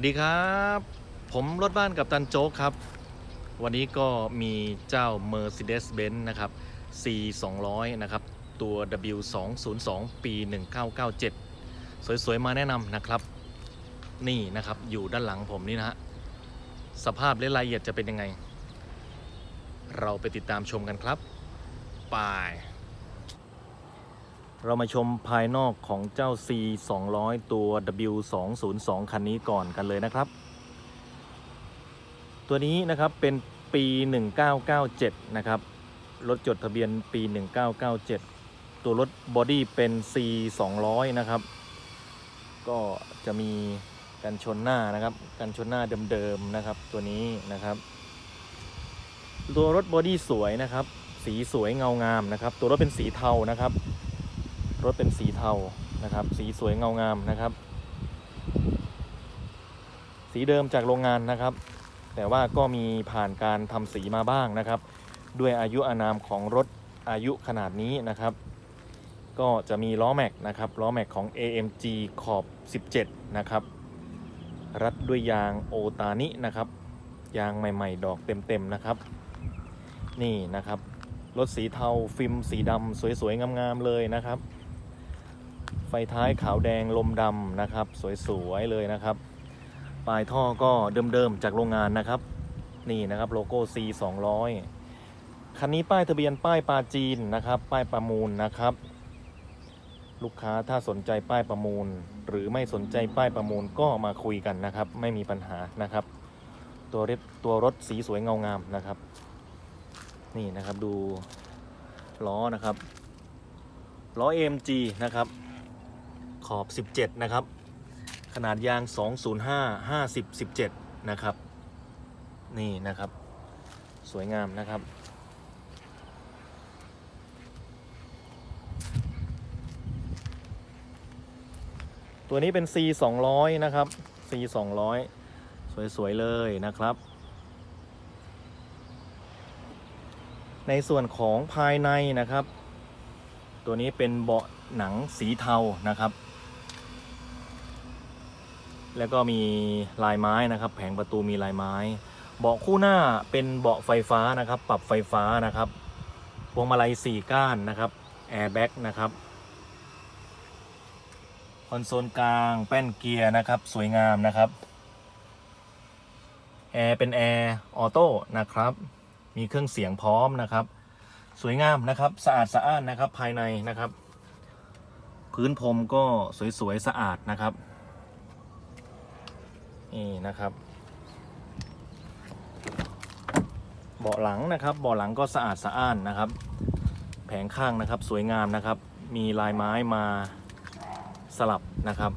วัสดีครับ ผมรถบ้านกับตันโจ๊กครับ วันนี้ก็มีเจ้า Mercedes-Benz นะครับ C 2 0 0นะครับ ตัว W 2 0 2ปี 1997 สวย ๆ มาแนะนำนะครับ นี่นะครับอยู่ด้านหลังผมนี่นะฮะ สภาพและรายละเอียดจะเป็นยังไง เราไปติดตามชมกันครับ ไป เรามาชมภายนอกของเจ้า C 2 0 0ตัว W 2 0 2คันนี้ก่อนกันเลยนะครับ ตัวนี้นะครับเป็นปี 1997 นะครับ รถจดทะเบียนปี 1997 ตัวรถบอดี้เป็น C 2 0 0นะครับ ก็จะมีกันชนหน้านะครับ กันชนหน้าเดิมๆนะครับ ตัวนี้นะครับ ตัวรถบอดี้สวยนะครับ สีสวยเงางามนะครับ ตัวรถเป็นสีเทานะครับ รถเป็นสีเทานะครับ สีสวยเงางามนะครับ สีเดิมจากโรงงานนะครับ แต่ว่าก็มีผ่านการทำสีมาบ้างนะครับ ด้วยอายุอานามของรถอายุขนาดนี้นะครับ ก็จะมีล้อแม็กนะครับล้อแม็กของ AMG ขอบ 17 นะครับรัดด้วยยางโอตานินะครับ ยางใหม่ ๆ ดอกเต็ม ๆ นะครับ นี่นะครับ รถสีเทาฟิล์มสีดำสวย ๆ งาม ๆ เลยนะครับ ไฟท้ายขาวแดงลมดำนะครับ สวยๆเลยนะครับ ปลายท่อก็เดิมๆจากโรงงานนะครับ นี่นะครับโลโก้ C 200คันนี้ป้ายทะเบียนป้ายปลาจีนนะครับ ป้ายประมูลนะครับ ลูกค้าถ้าสนใจป้ายประมูล หรือไม่สนใจป้ายประมูลก็มาคุยกันนะครับ ไม่มีปัญหานะครับ ตัวรถตัวรถสีสวยเงางามนะครับ นี่นะครับดูล้อนะครับล้อ AMG นะครับ ขอบ 17 นะครับ ขนาดยาง 205 50 17 นะครับ นี่นะครับ สวยงามนะครับ ตัวนี้เป็น C 200นะครับ C 200สวย ๆ เลยนะครับ ในส่วนของภายในนะครับ ตัวนี้เป็นเบาะหนังสีเทานะครับ แล้วก็มีลายไม้นะครับ แผงประตูมีลายไม้ เบาะคู่หน้าเป็นเบาะไฟฟ้านะครับ ปรับไฟฟ้านะครับ พวงมาลัย4ก้านนะครับแอร์แบ็กนะครับคอนโซลกลางแป้นเกียร์นะครับ สวยงามนะครับแอร์เป็นแอร์ออโต้นะครับ มีเครื่องเสียงพร้อมนะครับ สวยงามนะครับสะอาดสะอ้านนะครับภายในนะครับ พื้นพรมก็สวยๆสะอาดนะครับ นี่นะครับเบาะหลังนะครับเบาะหลังก็สะอาดสะอ้านนะครับ แผงข้างนะครับสวยงามนะครับ มีลายไม้มาสลับนะครับ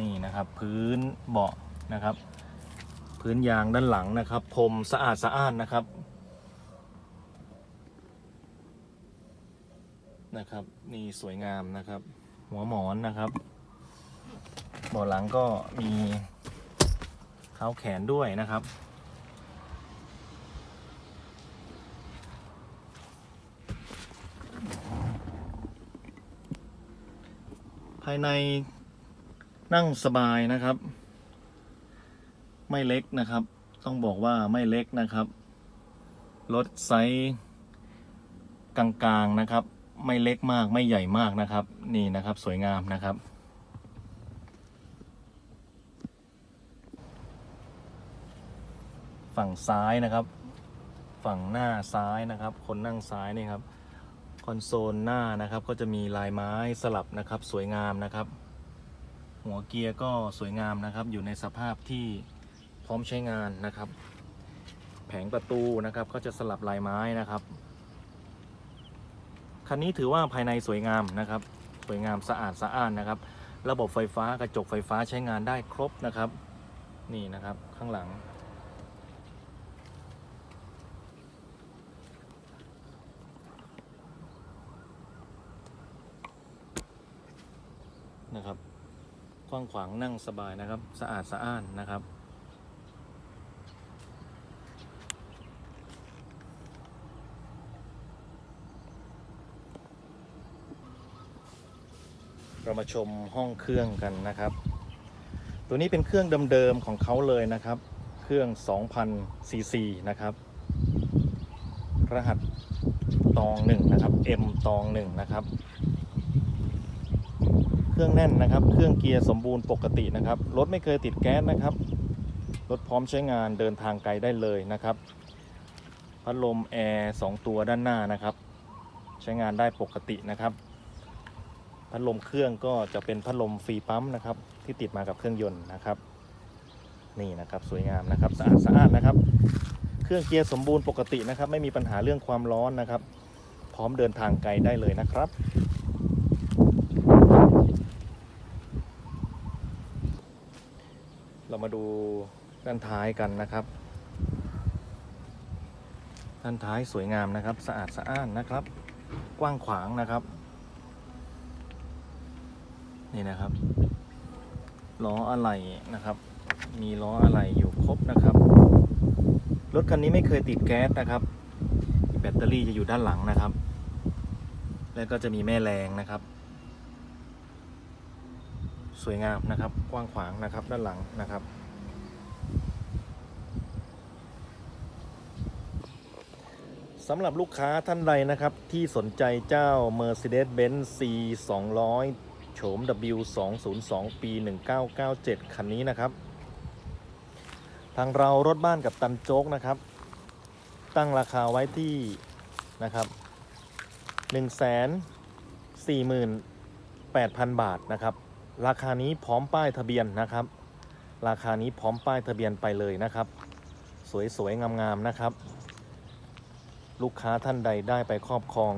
นี่นะครับ พื้นเบาะนะครับ พื้นยางด้านหลังนะครับพรมสะอาดสะอ้านนะครับนะครับ นี่สวยงามนะครับ หัวหมอนนะครับเบาะหลังก็มี ท้าแขนด้วยนะครับ ภายในนั่งสบายนะครับ ไม่เล็กนะครับ ต้องบอกว่าไม่เล็กนะครับ รถไซส์กลางๆนะครับ ไม่เล็กมากไม่ใหญ่มากนะครับ นี่นะครับสวยงามนะครับ ฝั่งซ้ายนะครับ ฝั่งหน้าซ้ายนะครับ คนนั่งซ้ายนี่ครับคอนโซลหน้านะครับก็จะมีลายไม้สลับนะครับ สวยงามนะครับ หัวเกียร์ก็สวยงามนะครับ อยู่ในสภาพที่พร้อมใช้งานนะครับ แผงประตูนะครับก็จะสลับลายไม้นะครับคันนี้ถือว่าภายในสวยงามนะครับ สวยงามสะอาดสะอ้านนะครับ ระบบไฟฟ้ากระจกไฟฟ้าใช้งานได้ครบนะครับ นี่นะครับข้างหลัง นะครับกว้างขวางนั่งสบายนะครับ สะอาดสะอ้านนะครับ เรามาชมห้องเครื่องกันนะครับ ตัวนี้เป็นเครื่องเดิมๆของเขาเลยนะครับ เครื่อง 2,000ซีซีนะครับ รหัสตองหนึ่งนะครับ M ตองหนึ่งนะครับ รื่องแน่นนะครับ เครื่องเกียร์สมบูรณ์ปกตินะครับ รถไม่เคยติดแก๊สนะครับ รถพร้อมใช้งานเดินทางไกลได้เลยนะครับ พัดลมแอร์สองตัวด้านหน้านะครับ ใช้งานได้ปกตินะครับ พัดลมเครื่องก็จะเป็นพัดลมฟรีปั๊มนะครับ ที่ติดมากับเครื่องยนต์นะครับ นี่นะครับสวยงามนะครับสะอาดสะอาดนะครับ เครื่องเกียร์สมบูรณ์ปกตินะครับ ไม่มีปัญหาเรื่องความร้อนนะครับ พร้อมเดินทางไกลได้เลยนะครับ เรามาดูด้านท้ายกันนะครับ ด้านท้ายสวยงามนะครับ สะอาดสะอ้านนะครับ กว้างขวางนะครับ นี่นะครับล้ออะไหล่นะครับ มีล้ออะไหล่อยู่ครบนะครับ รถคันนี้ไม่เคยติดแก๊สนะครับแบตเตอรี่จะอยู่ด้านหลังนะครับ แล้วก็จะมีแม่แรงนะครับ สวยงามนะครับ กว้างขวางนะครับด้านหลังนะครับสำหรับลูกค้าท่านใดนะครับ ที่สนใจเจ้า Mercedes-Benz C 200โฉม W 2 0 2ปี 1997 คันนี้นะครับ ทางเรารถบ้านกับตันโจ๊กนะครับ ตั้งราคาไว้ที่นะครับ 148,000 บาทนะครับ ราคานี้พร้อมป้ายทะเบียนนะครับ ราคานี้พร้อมป้ายทะเบียนไปเลยนะครับ สวยๆงามๆนะครับ ลูกค้าท่านใดได้ไปครอบครอง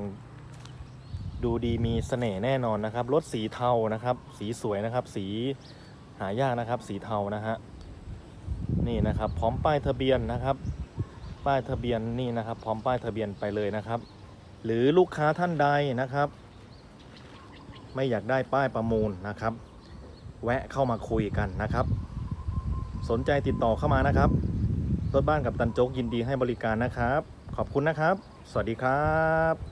ดูดีมีเสน่ห์แน่นอนนะครับรถสีเทานะครับ สีสวยนะครับ สีหายากนะครับ สีเทานะฮะนี่นะครับ พร้อมป้ายทะเบียนนะครับ ป้ายทะเบียนนี่นะครับ พร้อมป้ายทะเบียนไปเลยนะครับ หรือลูกค้าท่านใดนะครับ ไม่อยากได้ป้ายประมูลนะครับ แวะเข้ามาคุยกันนะครับ สนใจติดต่อเข้ามานะครับรถบ้านกับตันโจ๊กยินดีให้บริการนะครับ ขอบคุณนะครับ สวัสดีครับ